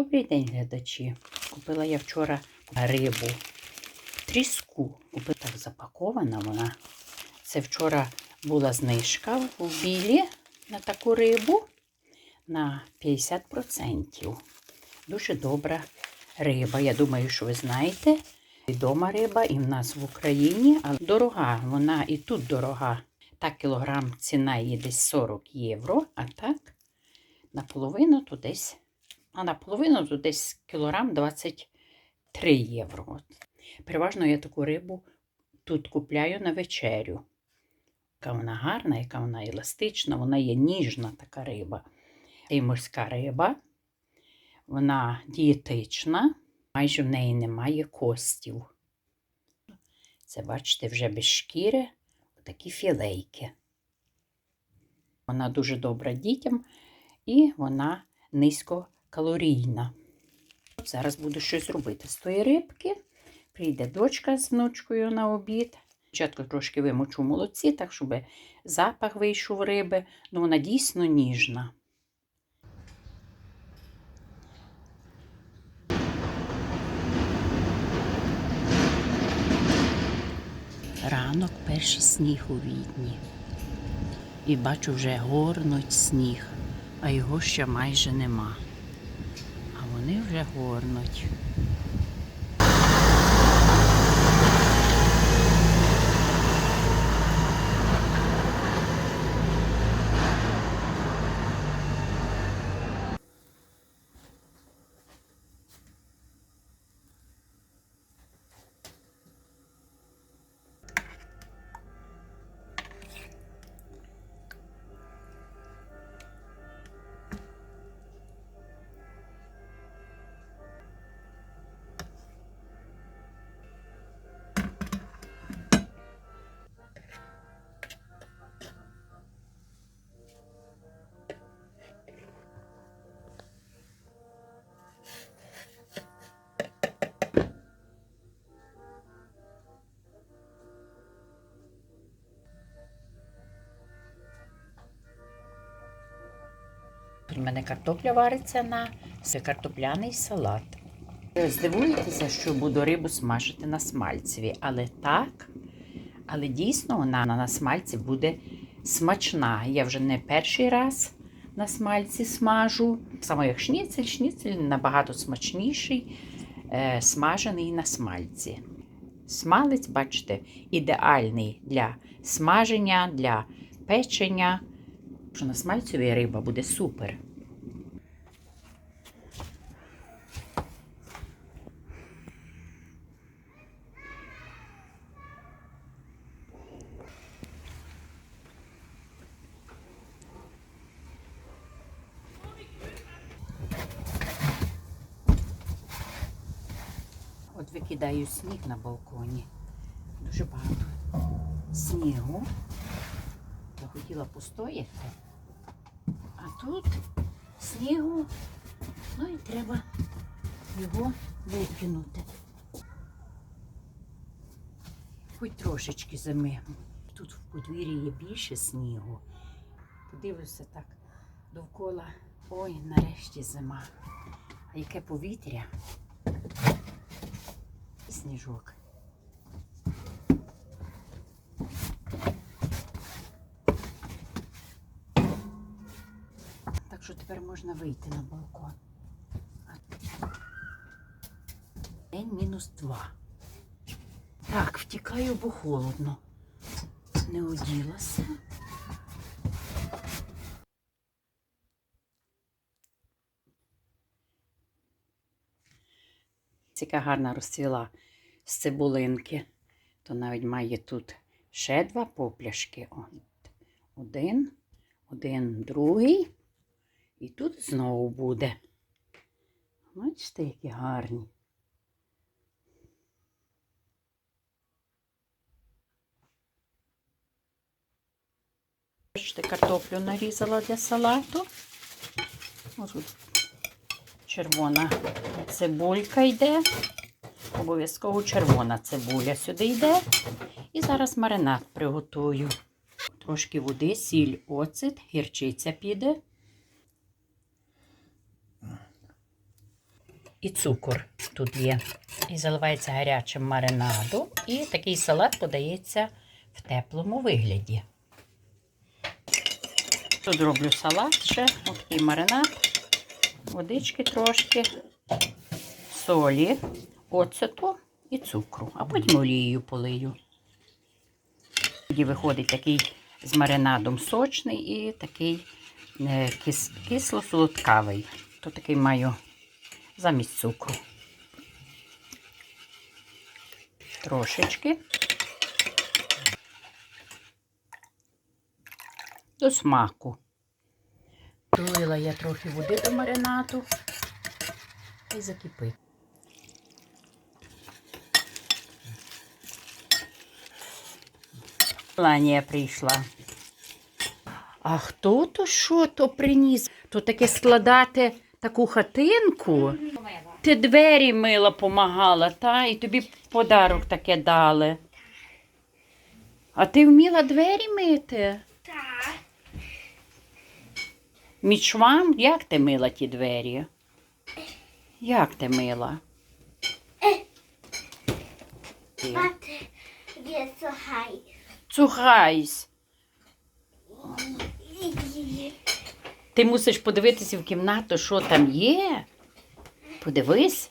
Добрий день, глядачі. Купила я вчора рибу. Тріску. Купила так запакована вона. Це вчора була знижка у білі на таку рибу на 50%. Дуже добра риба. Я думаю, що ви знаєте. Відома риба і в нас в Україні, але дорога. Вона і тут дорога. Так кілограм ціна її десь 40 євро, а так наполовину то десь, а наполовину то десь кілограм 23 євро. Переважно я таку рибу тут купляю на вечерю. Яка вона гарна, яка вона еластична, вона є ніжна така риба. І морська риба. Вона дієтична, майже в неї немає костів. Це, бачите, вже без шкіри такі філейки. Вона дуже добра дітям і вона низькокалорійна. Зараз буду щось робити з тої рибки. Прийде дочка з внучкою на обід. Спочатку трошки вимочу в молоці, так, щоб запах вийшов риби. Ну, вона дійсно ніжна. Ранок перший сніг у відні. І бачу, вже горнуть сніг, а його ще майже нема. Вони вже горнуть. У мене картопля вариться на картопляний салат. Здивуєтеся, що буду рибу смажити на смальцеві, але так, але дійсно вона на смальці буде смачна. Я вже не перший раз на смальці смажу. Саме як шніцель, шніцель набагато смачніший, е, смажений на смальці. Смалець, бачите, ідеальний для смаження, для печення. Що на смальцевій риба буде супер. Викидаю сніг на балконі. Дуже багато снігу. Я хотіла постояти. А тут снігу, ну і треба його викинути. Хоч трошечки зими. Тут в подвір'ї є більше снігу. Подивлюся так довкола. Ой, нарешті зима. А яке повітря? Сніжок. Так що тепер можна вийти на балкон. День мінус два. Так, втікаю, бо холодно. Не оділася. Ціка гарна розцвіла з цибулинки. То навіть має тут ще два попляшки. Один, один, другий. І тут знову буде. Бачите, які гарні. Бачите, картоплю нарізала для салату. Ось червона цибулька йде. Обов'язково червона цибуля сюди йде. І зараз маринад приготую. Трошки води, сіль, оцет, гірчиця піде. і цукор тут є. І заливається гарячим маринадом. І такий салат подається в теплому вигляді. Тут зроблю салат ще, Ось такий маринад, водички трошки, солі, оцету і цукру, а потім олією полию. Тоді виходить такий з маринадом сочний і такий е, кис, кисло-солодкавий. То такий маю замість цукру. Трошечки. До смаку. Долила я трохи води до маринаду і закипить. Ланія прийшла. А хто то що то приніс? То таке складати таку хатинку. Ти двері мила помагала, та? І тобі подарок таке дали. А ти вміла двері мити? Мічвам? Як ти мила ті двері? Як ти мила? Цухайсь. Ти мусиш подивитися в кімнату, що там є. Подивись.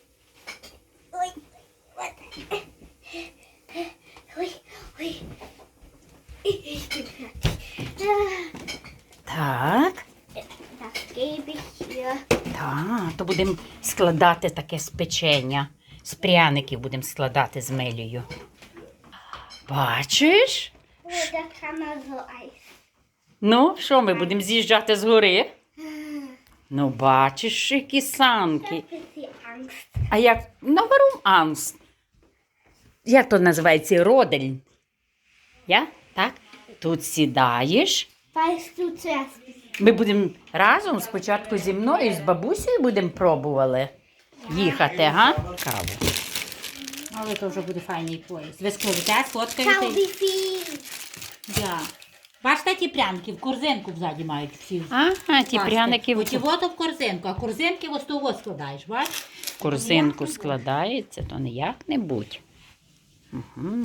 Так. То будемо складати таке з печення. З пряників будемо складати з мелію. Бачиш? Ну, що ми будемо з'їжджати з гори? Ну, бачиш, які санки. А як на гору Анс? Як то називається? Родель. Я? Так? Тут сідаєш. Du zuerst? Ми будемо разом спочатку зі мною, і з бабусею будемо пробували їхати, га? Каву. Але то вже буде файний поїзд. Ви скажете, сфоткаєте? viel. Да. Бачите, ті пряники в корзинку взаді мають всі. Ага, ті пряники Оті в воду в корзинку, а корзинки ось того складаєш, бач? корзинку складається, то не як-небудь. Угу.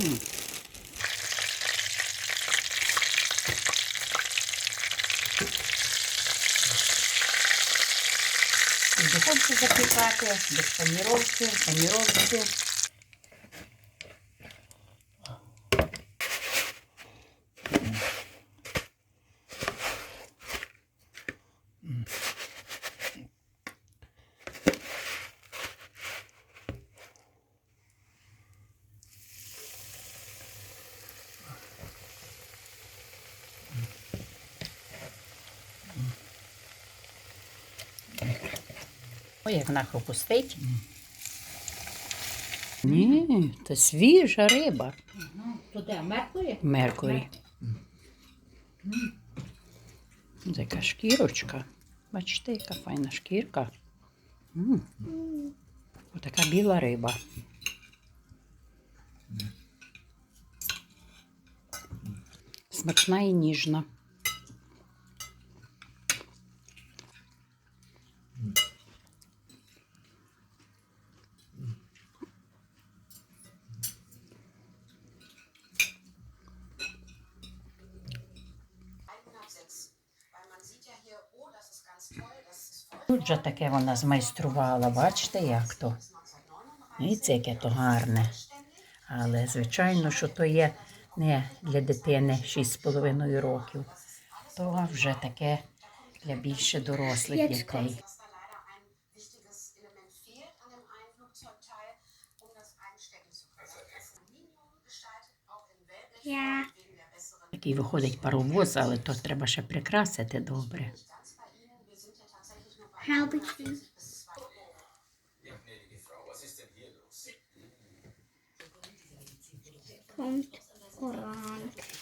Духовці запікати, без паніровки, паніровки. Ой, як вона хрупустить. Ні, це свіжа риба. То де, Меркурі? Меркурі. Така шкірочка. Бачите, яка файна шкірка. М. Отака біла риба. Смачна і ніжна. Тут же таке вона змайструвала, бачите, як то. Дивіться, яке то гарне. Але, звичайно, що то є не для дитини 6,5 років, то вже таке для більше дорослих дітей. Такий виходить паровоз, але то треба ще прикрасити добре. how big is Kommt orange.